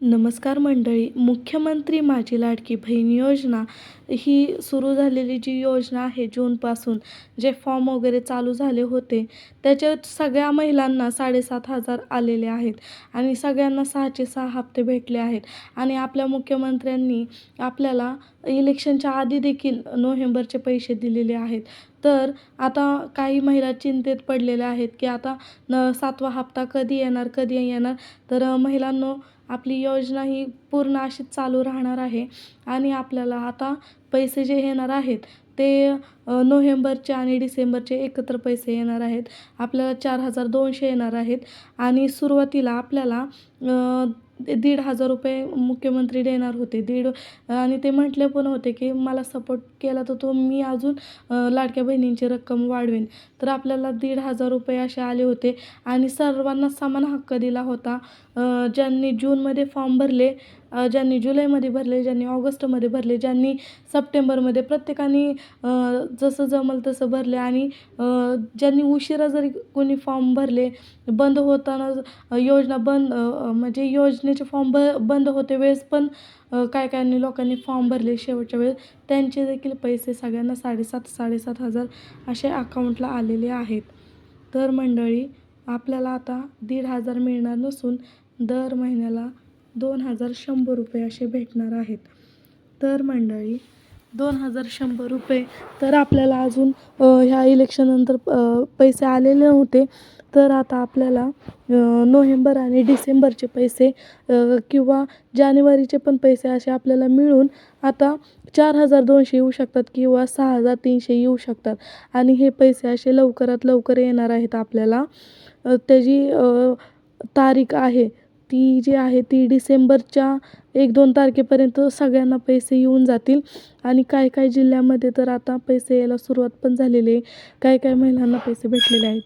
नमस्कार मंडळी मुख्यमंत्री माझी लाडकी बहीण योजना ही सुरू झालेली जी योजना आहे जूनपासून जे फॉर्म वगैरे चालू झाले होते त्याच्यात सगळ्या महिलांना साडेसात हजार आलेले आहेत आणि सगळ्यांना सहाचे सहा हप्ते भेटले आहेत. आणि आपल्या मुख्यमंत्र्यांनी आपल्याला इलेक्शनच्या आधी देखील नोव्हेंबरचे पैसे दिलेले आहेत. तर आता काही महिला चिंतेत पडलेल्या आहेत की आता न सातवा हप्ता कधी येणार कधी येणार? तर महिलांनो आपली योजना ही पूर्ण अशीच चालू राहणार आहे. आणि आपल्याला आता पैसे जे येणार आहेत ते नोव्हेंबरचे आणि डिसेंबरचे एकत्र पैसे येणार आहेत. आपल्याला चार हजार दोनशे येणार आहेत. आणि सुरुवातीला आपल्याला दीड हजार रुपये मुख्यमंत्री देणार होते. दीड आणि ते म्हटले पण होते की मला सपोर्ट केला तर तो मी अजून लाडक्या बहिणींची रक्कम वाढवेन. तर आपल्याला दीड हजार रुपये असे आले होते आणि सर्वांना समान हक्क दिला होता. ज्यांनी जूनमध्ये फॉर्म भरले ज्यांनी जुलैमध्ये भरले ज्यांनी ऑगस्टमध्ये भरले ज्यांनी सप्टेंबरमध्ये प्रत्येकाने जसं जमल तसं भरले आणि ज्यांनी उशिरा जरी कोणी फॉर्म भरले बंद होताना योजना बंद म्हणजे योजनेचे फॉर्म ब बंद होते वेळेस पण काय काय लोकांनी फॉर्म भरले शेवटच्या वेळेस त्यांचे देखील पैसे सगळ्यांना साडेसात साडेसात हजार असे अकाऊंटला आलेले आहेत. तर मंडळी आपल्याला आता दीड हजार मिळणार नसून दर महिन्याला दोन हजार शंभर रुपये असे भेटणार आहेत. तर मंडळी दोन हजार शंभर रुपये. तर आपल्याला अजून ह्या इलेक्शननंतर पैसे आलेले नव्हते. तर आता आपल्याला नोव्हेंबर आणि डिसेंबरचे पैसे किंवा जानेवारीचे पण पैसे असे आपल्याला मिळून आता चार हजार दोनशे येऊ शकतात किंवा सहा हजार तीनशे येऊ शकतात. आणि हे पैसे असे लवकरात लवकर येणार आहेत आपल्याला. त्याची तारीख आहे. ती जी आहे ती डिसेंबरच्या एक दोन तारखेपर्यंत सगळ्यांना पैसे येऊन जातील. आणि काय काय जिल्ह्यामध्ये तर आता पैसे यायला सुरुवात पण झालेली आहे. काय काय महिलांना पैसे भेटलेले आहेत.